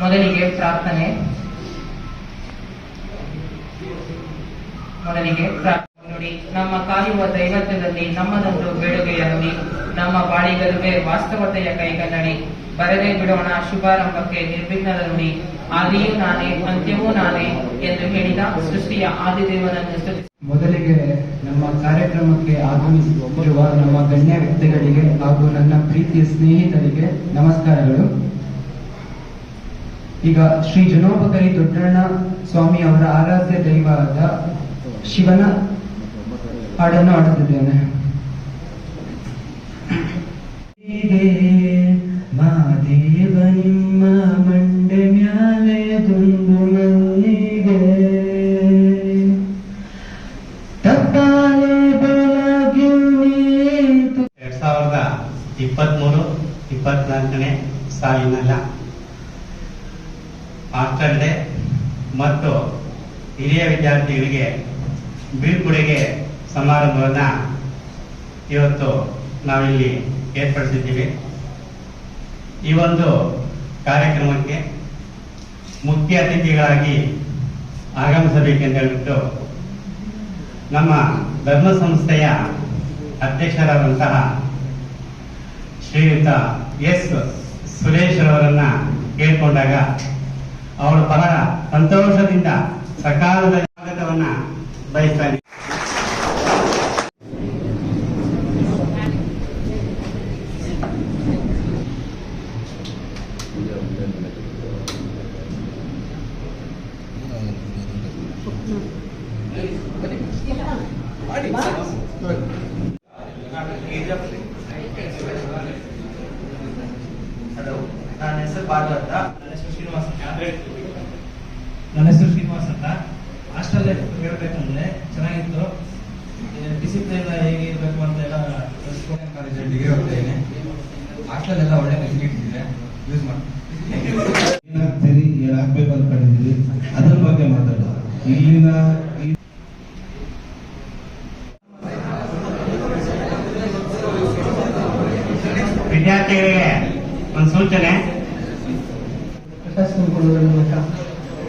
ಮೊದಲಿಗೆ ಪ್ರಾರ್ಥನೆ. ಮೊದಲಿಗೆ ಪ್ರಾರ್ಥನೆ ನುಡಿ. ನಮ್ಮ ಕಾಯುವ ದೈವತ್ವದಲ್ಲಿ ನಮ್ಮದೊಂದು ಬೇಡುಗೆಯ ನುಡಿ ನಮ್ಮ ಬಾಳಿಗರುವೆ ವಾಸ್ತವತೆಯ ಕೈಗನ್ನಡಿ. ಬರದೇ ಬಿಡೋಣ ಶುಭಾರಂಭಕ್ಕೆ ನಿರ್ವಿಘ್ನದ ನುಡಿ ಆದಿಯೂ ನಾನೇ, ಅಂತ್ಯವೂ ನಾನೇ ಎಂದು ಹೇಳಿದ ಸೃಷ್ಟಿಯ ಆದಿದೇವನನ್ನು ಸ್ತುತಿಸಿ ಮೊದಲಿಗೆ ನಮ್ಮ ಕಾರ್ಯಕ್ರಮಕ್ಕೆ ಆಗಮಿಸಿರುವ ನಮ್ಮ ಗಣ್ಯ ವ್ಯಕ್ತಿಗಳಿಗೆ ಹಾಗೂ ನನ್ನ ಪ್ರೀತಿಯ ಸ್ನೇಹಿತರಿಗೆ ನಮಸ್ಕಾರಗಳು. ಈಗ ಶ್ರೀ ಜನೋಪಕರಿ ದೊಡ್ಡಣ್ಣ ಸ್ವಾಮಿ ಅವರ ಆರಾಧ್ಯ ದೈವವಾದ ಶಿವನ ಹಾಡನ್ನು ಹಾಡುತ್ತಿದ್ದೇನೆ. ಮಾದೇವ ನಿಮ್ಮ ಮಂಡೆ ಮ್ಯಾಲೆ ದುಂದು ಮಲ್ಲಿಗೆ ತಪ್ಪಾಲೆ ಎರಡ್ ಸಾವಿರದ ಇಪ್ಪತ್ಮೂರು, ಇಪ್ಪತ್ನಾಲ್ಕನೇ ಸಾಲಿನಲ್ಲ. ಹಾಸ್ಟೆಲ್ ಡೇ ಮತ್ತು ಹಿರಿಯ ವಿದ್ಯಾರ್ಥಿಗಳಿಗೆ ಬೀಳ್ಕೊಡುಗೆ ಸಮಾರಂಭವನ್ನು ಇವತ್ತು ನಾವಿಲ್ಲಿ ಏರ್ಪಡಿಸಿದ್ದೀವಿ. ಈ ಒಂದು ಕಾರ್ಯಕ್ರಮಕ್ಕೆ ಮುಖ್ಯ ಅತಿಥಿಗಳಾಗಿ ಆಗಮಿಸಬೇಕೆಂದು ಹೇಳಿಬಿಟ್ಟು ನಮ್ಮ ಧರ್ಮ ಸಂಸ್ಥೆಯ ಅಧ್ಯಕ್ಷರಾದಂತಹ ಶ್ರೀಯುತ ಎಸ್ ಸುರೇಶ್ ಅವರನ್ನ ಕೇಳ್ಕೊಂಡಾಗ ಅವರು ಬಹಳ ಸಂತೋಷದಿಂದ ಸಕಾಲದ ಸ್ವಾಗತವನ್ನ ಬಯಸ್ತಾ ಇದ್ದೀನಿ. ಹಲೋ ನನ್ನ ಹೆಸರು ಬಾಲು ಅಂತ. ನನ್ನ ಹೆಸರು ಶ್ರೀನಿವಾಸ್ ಅಂತ ನನ್ನ ಹೆಸರು ಶ್ರೀನಿವಾಸ್ ಅಂತ. ಹಾಸ್ಟೆಲ್ ಹೇಳ್ಬೇಕಂದ್ರೆ ಚೆನ್ನಾಗಿತ್ತು. ಡಿಸಿಪ್ಲಿನ್ ಹೇಗೆ ಇರಬೇಕು ಅಂತ ಎಲ್ಲ ಸ್ಟೂಡೆಂಟ್ ಕಾಲೇಜಲ್ಲಿ ಡಿಗ್ರಿ ಹೋಗ್ತಾ ಇದ್ದೀನಿ. ಹಾಸ್ಟೆಲೆಲ್ಲ ಒಳ್ಳೆ ಫೆಸಿಲಿಟೀಸ್ ಇದೆ. ಯೂಸ್ ಮಾಡಿ. ಏನಾಗ್ತೀರಿ? ಏನಾಗ್ಬೇಕು ಅನ್ಕೊಂಡಿದ್ದೀರಿ? ಅದ್ರ ಬಗ್ಗೆ ಮಾತಾಡೋದು ಇಲ್ಲಿನ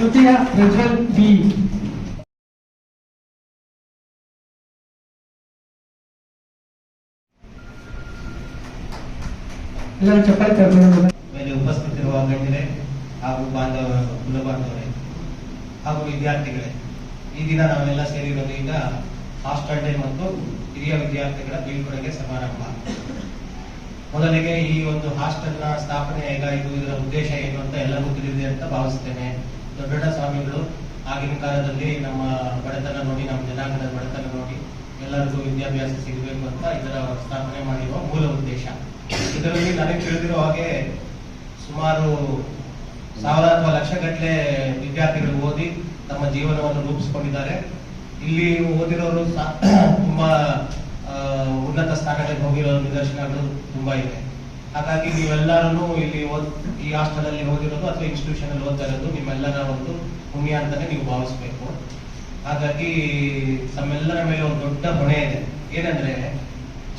ತೃತೀಯ ರೆಜಲ್ ಬಿ. ಎಲ್ಲರೂ ಮೇಲೆ ಉಪಸ್ಥಿತಿರುವ ಗಣ್ಯರೇ ಹಾಗೂ ಬಾಂಧವ ಕುಲ ಬಾಂಧವರೇ ಹಾಗೂ ವಿದ್ಯಾರ್ಥಿಗಳೇ, ಈ ದಿನ ನಾವೆಲ್ಲ ಸೇರಿರೋದು ಈಗ ಹಾಸ್ಟೆಲ್ ಡೇ ಮತ್ತು ಹಿರಿಯ ವಿದ್ಯಾರ್ಥಿಗಳ ಬೀಳ್ಕೊಡುಗೆ ಸಮಾರಂಭ. ಮೊದಲಿಗೆ ಈ ಒಂದು ಹಾಸ್ಟೆಲ್ನ ಸ್ಥಾಪನೆ ಹೇಗಾಯಿತು ಇದರ ಉದ್ದೇಶ ಏನು ಅಂತ ಎಲ್ಲರಿಗೂ ತಿಳಿದಿದೆ ಅಂತ ಭಾವಿಸ್ತೇನೆ. ದೊಡ್ಡ ಸ್ವಾಮಿಗಳು ಆಗಿನ ಕಾಲದಲ್ಲಿ ನಮ್ಮ ಬಡತನ ನೋಡಿ, ನಮ್ಮ ಜನಾಂಗದ ಬಡತನ ನೋಡಿ ಎಲ್ಲರಿಗೂ ವಿದ್ಯಾಭ್ಯಾಸ ಸಿಗಬೇಕು ಅಂತ ಇದರ ಸ್ಥಾಪನೆ ಮಾಡಿರುವ ಮೂಲ ಉದ್ದೇಶ. ಇದರಲ್ಲಿ ನನಗೆ ತಿಳಿದಿರೋ ಹಾಗೆ ಸುಮಾರು ಸಾವಿರ ಅಥವಾ ಲಕ್ಷಗಟ್ಟಲೆ ವಿದ್ಯಾರ್ಥಿಗಳು ಓದಿ ತಮ್ಮ ಜೀವನವನ್ನು ರೂಪಿಸಿಕೊಂಡಿದ್ದಾರೆ. ಇಲ್ಲಿ ಓದಿರೋರು ತುಂಬಾ ಉನ್ನತ ಸ್ಥಾನಗಳಿಗೆ ಹೋಗಿರೋ ನಿದರ್ಶನಗಳು ತುಂಬಾ ಇವೆ ಹಾಗಾಗಿ ನೀವೆಲ್ಲರೂ ಇಲ್ಲಿ ಈ ಹಾಸ್ಟೆಲ್ ಅಲ್ಲಿ ಓದಿರೋದು ಅಥವಾ ಇನ್ಸ್ಟಿಟ್ಯೂಷನ್ ಅಲ್ಲಿ ಓದ್ತಾ ಇರೋದು ನಿಮ್ಮೆಲ್ಲರ ಒಂದು ಪುಣ್ಯ ಅಂತಾನೆ ನೀವು ಭಾವಿಸ್ಬೇಕು. ಹಾಗಾಗಿ ತಮ್ಮೆಲ್ಲರ ಮೇಲೆ ಒಂದು ದೊಡ್ಡ ಹೊಣೆ ಇದೆ. ಏನಂದ್ರೆ,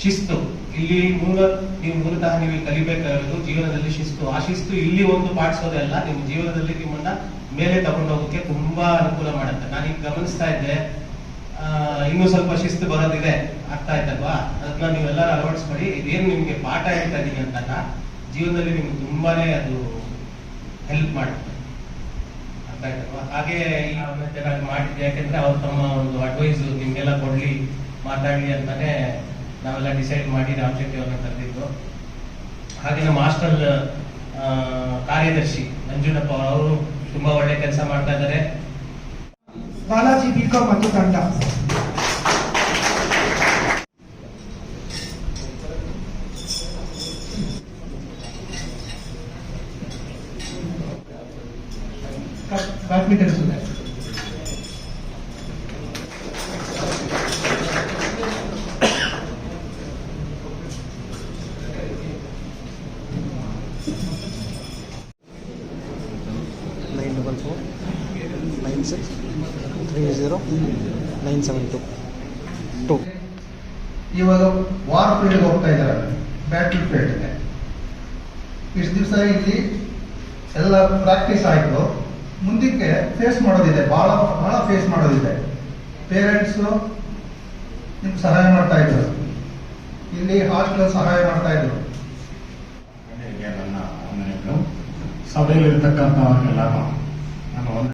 ಶಿಸ್ತು. ಇಲ್ಲಿ ಮೂಲ, ನೀವು ಮೂಲತಃ ನೀವು ಕಲಿಬೇಕಾಗಿರೋದು ಜೀವನದಲ್ಲಿ ಶಿಸ್ತು. ಆ ಶಿಸ್ತು ಇಲ್ಲಿ ಒಂದು ಪಾಠಿಸೋದೆಲ್ಲ ನಿಮ್ಮ ಜೀವನದಲ್ಲಿ ನಿಮ್ಮನ್ನ ಮೇಲೆ ತಗೊಂಡು ಹೋಗಕ್ಕೆ ತುಂಬಾ ಅನುಕೂಲ ಮಾಡುತ್ತೆ. ನಾನೀಗ ಗಮನಿಸ್ತಾ ಇದ್ದೆ ಇನ್ನೂ ಸ್ವಲ್ಪ ಶಿಸ್ತು ಬರೋದಿದೆ. ಆಗ್ತಾ ಇತ್ತಲ್ವಾ ಅದನ್ನ ನೀವೆಲ್ಲರೂ ಮಾಡಿ, ಇದೇನು ನಿಮ್ಗೆ ಪಾಠ ಹೇಳ್ತಾ ಇದೀನಿ ಅಂತಲ್ಲ, ಜೀವನದಲ್ಲಿ ನಿಮ್ಗೆ ತುಂಬಾನೇ ಅದು ಹೆಲ್ಪ್ ಮಾಡುತ್ತೆ. ಅರ್ಥ ಆಯ್ತಲ್ವಾ ಹಾಗೆ ಚೆನ್ನಾಗಿ ಮಾಡಿದ್ದೆ ಯಾಕಂದ್ರೆ ಅವ್ರು ತಮ್ಮ ಒಂದು ಅಡ್ವೈಸ್ ನಿಮ್ಗೆಲ್ಲ ಕೊಡ್ಲಿ, ಮಾತಾಡ್ಲಿ ಅಂತಾನೆ ನಾವೆಲ್ಲ ಡಿಸೈಡ್ ಮಾಡಿ ರಾಮ್ ಶೆಟ್ಟಿ ಅವ್ರನ್ನ ಕರೆದಿದ್ದು ಹಾಗೆ ನಮ್ಮ ಹಾಸ್ಟೆಲ್ ಕಾರ್ಯದರ್ಶಿ ಮಂಜುನಪ್ಪ ಅವರು ತುಂಬಾ ಒಳ್ಳೆ ಕೆಲಸ ಮಾಡ್ತಾ ಇದ್ದಾರೆ. ಬಾಲಾಜಿ ಬಿಕಾಂ ಮತ್ತು ತಂಡ. ಸುಧಾರಿಸಿದೆ nine double four nine six three zero nine seven two two ಇವಾಗ ವಾರ್ ಫೀಲ್ಡ್ಗೆ ಹೋಗ್ತಾ ಇದ್ದಾರೆ. ಬ್ಯಾಟಲ್ ಫೀಲ್ಡ್ಗೆ ಇಷ್ಟು ದಿವಸ ಇಲ್ಲಿ ಎಲ್ಲ ಪ್ರಾಕ್ಟೀಸ್ ಆಯಿತು. ಮುಂದಕ್ಕೆ ಫೇಸ್ ಮಾಡೋದಿದೆ ಬಹಳ ಬಹಳ ಫೇಸ್ ಮಾಡೋದಿದೆ. ಪೇರೆಂಟ್ಸ್ ನಿಮ್ಗೆ ಸಹಾಯ ಮಾಡ್ತಾ ಇದ್ರು. ಇಲ್ಲಿ ಹಾಸ್ಟೆಲ್ ಸಹಾಯ ಮಾಡ್ತಾ ಇದ್ರು. ನನ್ನ ಸಭೆಯಲ್ಲಿರ್ತಕ್ಕಂಥವ್ರಿಗೆಲ್ಲ ನನ್ನ